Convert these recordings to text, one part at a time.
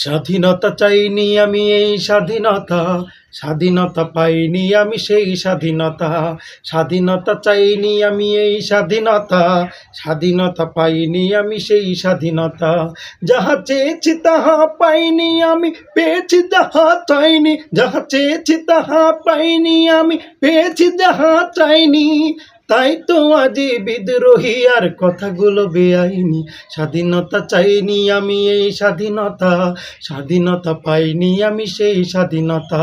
স্বাধীনতা চাইনি আমি এই স্বাধীনতা। স্বাধীনতা পাইনি আমি সেই স্বাধীনতা। স্বাধীনতা চাইনি আমি এই স্বাধীনতা। স্বাধীনতা পাইনি আমি সেই স্বাধীনতা। যাহা চেয়েছি তাহা পাইনি আমি, পেয়েছি যাহা চাইনি। যাহা চেয়েছি তাহা পাইনি আমি, পেয়েছি যাহা চাইনি। তাই তো আজি বিদ্রোহী আর কথাগুলো বেআইনি। স্বাধীনতা চাইনি আমি এই স্বাধীনতা। স্বাধীনতা পাইনি আমি সেই স্বাধীনতা।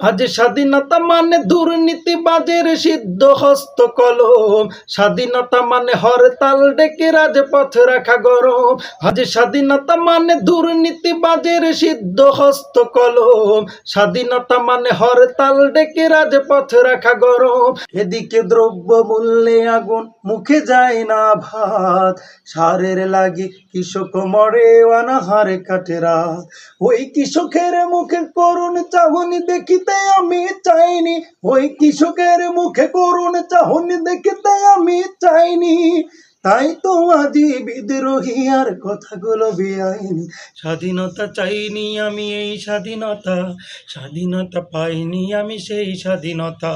আজ স্বাধীনতা মানে দুর্নীতিবাজের সিদ্ধ হস্ত কলম। স্বাধীনতা মানে হরতাল ডেকে রাজপথ রাখা গরম। আজ স্বাধীনতা মানে দুর্নীতিবাজের সিদ্ধ হস্ত কলম। স্বাধীনতা মানে হরতাল ডেকে রাজপথ রাখা গরম। এদিকে দ্রব্য মূল্যে আগুন, মুখে যায় না ভাত। সারের লাগি কৃষক মরে, অনাহারে কাটে রাত। ওই কৃষকের মুখে করুণ চাহনি দেখিতে আমি চাইনি। ওই কৃষকের মুখে করুণ চাহন দেখিতে আমি চাইনি। তাই তো আজি বিদ্রোহী আর কথাগুলো বেআইনি। স্বাধীনতা চাইনি আমি এই স্বাধীনতা। স্বাধীনতা পাইনি আমি সেই স্বাধীনতা।